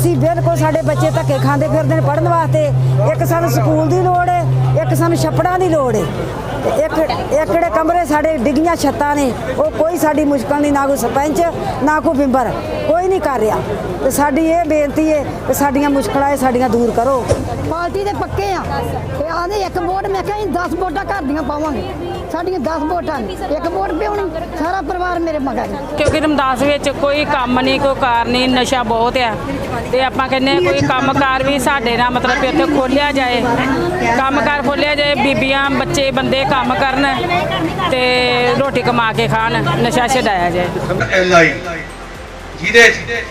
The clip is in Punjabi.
ਅਸੀਂ ਬਿਲਕੁਲ ਸਾਡੇ ਬੱਚੇ ਧੱਕੇ ਖਾਂਦੇ ਫਿਰਦੇ ਨੇ ਪੜਨ ਵਾਸਤੇ। ਇੱਕ ਸਾਨੂੰ ਸਕੂਲ ਦੀ ਲੋੜ ਹੈ ਇੱਕ ਸਾਨੂੰ ਛੱਪੜਾਂ ਦੀ ਲੋੜ ਹੈ ਇੱਕ ਇੱਕ ਜਿਹੜੇ ਕਮਰੇ ਸਾਡੇ ਡਿੱਗੀਆਂ ਛੱਤਾਂ ਨੇ, ਉਹ ਕੋਈ ਸਾਡੀ ਮੁਸ਼ਕਲ ਨਹੀਂ, ਨਾ ਕੋਈ ਸਰਪੰਚ, ਨਾ ਕੋਈ ਮੈਂਬਰ, ਕੋਈ ਨਹੀਂ ਕਰ ਰਿਹਾ। ਤੇ ਸਾਡੀ ਇਹ ਬੇਨਤੀ ਹੈ ਕਿ ਸਾਡੀਆਂ ਮੁਸ਼ਕਲਾਂ ਇਹ ਸਾਡੀਆਂ ਦੂਰ ਕਰੋ। ਪਾਰਟੀ ਦੇ ਪੱਕੇ ਆ। ਤੇ ਆਂਦੇ ਇੱਕ ਵੋਟ, ਮੈਂ ਕਿਹਾ ਅਸੀਂ 10 ਵੋਟਾਂ ਘਰ ਦੀਆਂ ਪਾਵਾਂਗੇ। ਸਾਡੀਆਂ 10 ਵੋਟਾਂ ਨੇ ਇੱਕ ਵੋਟ ਪਿਉਣੀ ਸਾਰਾ ਪਰਿਵਾਰ ਮੇਰੇ ਮਗਰ। ਕਿਉਂਕਿ ਰਮਦਾਸ ਵਿੱਚ ਕੋਈ ਕੰਮ ਨਹੀਂ ਕੋਈ ਕਾਰ ਨਹੀਂ ਨਸ਼ਾ ਬਹੁਤ ਆ ਤੇ ਆਪਾਂ ਕਹਿੰਦੇ ਹਾਂ ਕੋਈ ਕੰਮਕਾਰ ਵੀ ਸਾਡੇ ਨਾਲ ਮਤਲਬ ਕਿ ਉੱਥੇ ਖੋਲਿਆ ਜਾਏ ਕੰਮਕਾਰ ਖੋਲਿਆ ਜਾਏ ਬੀਬੀਆਂ ਬੱਚੇ ਬੰਦੇ ਕੰਮ ਕਰਨ ਤੇ ਰੋਟੀ ਕਮਾ ਕੇ ਖਾਣ ਨਸ਼ਾ ਛਡਾਇਆ ਜਾਏ ਜਿਹਦੇ 'ਚ